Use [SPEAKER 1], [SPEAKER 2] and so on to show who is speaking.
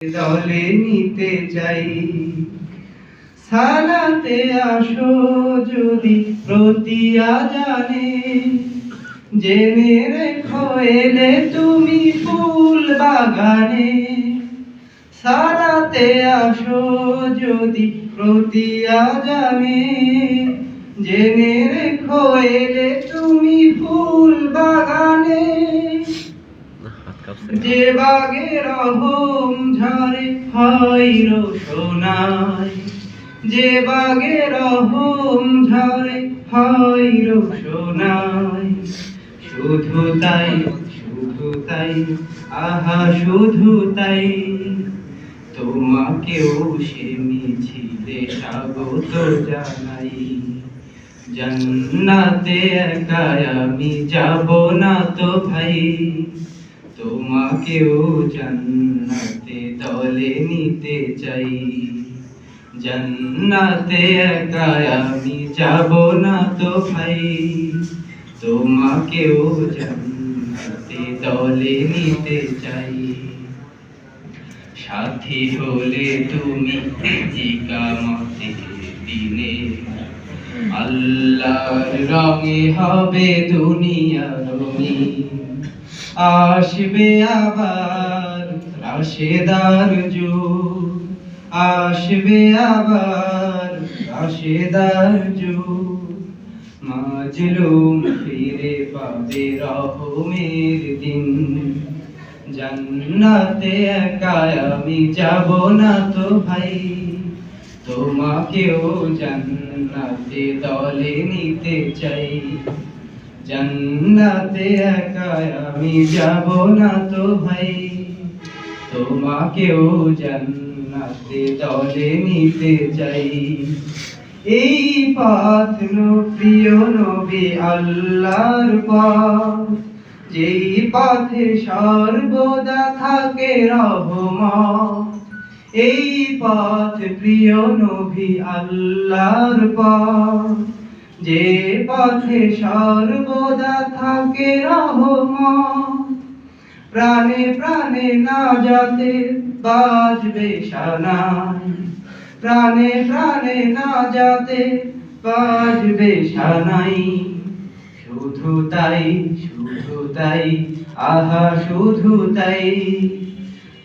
[SPEAKER 1] দলে নিতে চাই সালাতে আসো যদি প্রতিয়া জানে জেনে রেখো এলে তুমি ফুল বাগানে। সালাতে আসো যদি প্রতিয়া জানে জেনে রেখো এলে তুমি ফুল যে বাগে রহম ঝরে হয় রোশনাই যে বাগে রহম ঝরে শুধু তাই শুধু তাই, আহা, শুধু তাই। তোমাকেও সে মিছিলে স্বাগত জানাই। জান্নাতে একা আমি যাব না তো ভাই। তোমাকেও জান্নাতে দলে নিতে চাই। জান্নাতে একা আমি যাব না তো ভাই। তোমাকেও জান্নাতে দলে নিতে চাই। সাথী হলে তুমি দিনে আল্লাহর রঙে হবে দুনিয়া রঙিন। আসবে আবার রাশেদার যুগ। আসবে আবার রাশেদার যুগ। মাজলুম ফিরে পাবে রহমের দিন। জান্নাতে একা আমি যাব না তো ভাই। তোমাকেও জান্নাতে দলে নিতে চাই। জান্নাতে একা আমি যাব না তো ভাই। তোমাকেও জান্নাতে দলে নিতে চাই। এই পথ প্রিয় নবী আল্লাহর পথ। যেই পথে সর্বদা থাকে রহমত। এই পথ প্রিয় নবী আল্লাহর পথ। যে পথে সর্বদা থাকে রহমত। প্রাণে প্রাণে না যাতে বাজবে সানাই। প্রাণে প্রাণে না যাতে বাজবে সানাই। শুধু তাই শুধু তাই, আহা, শুধু তাই।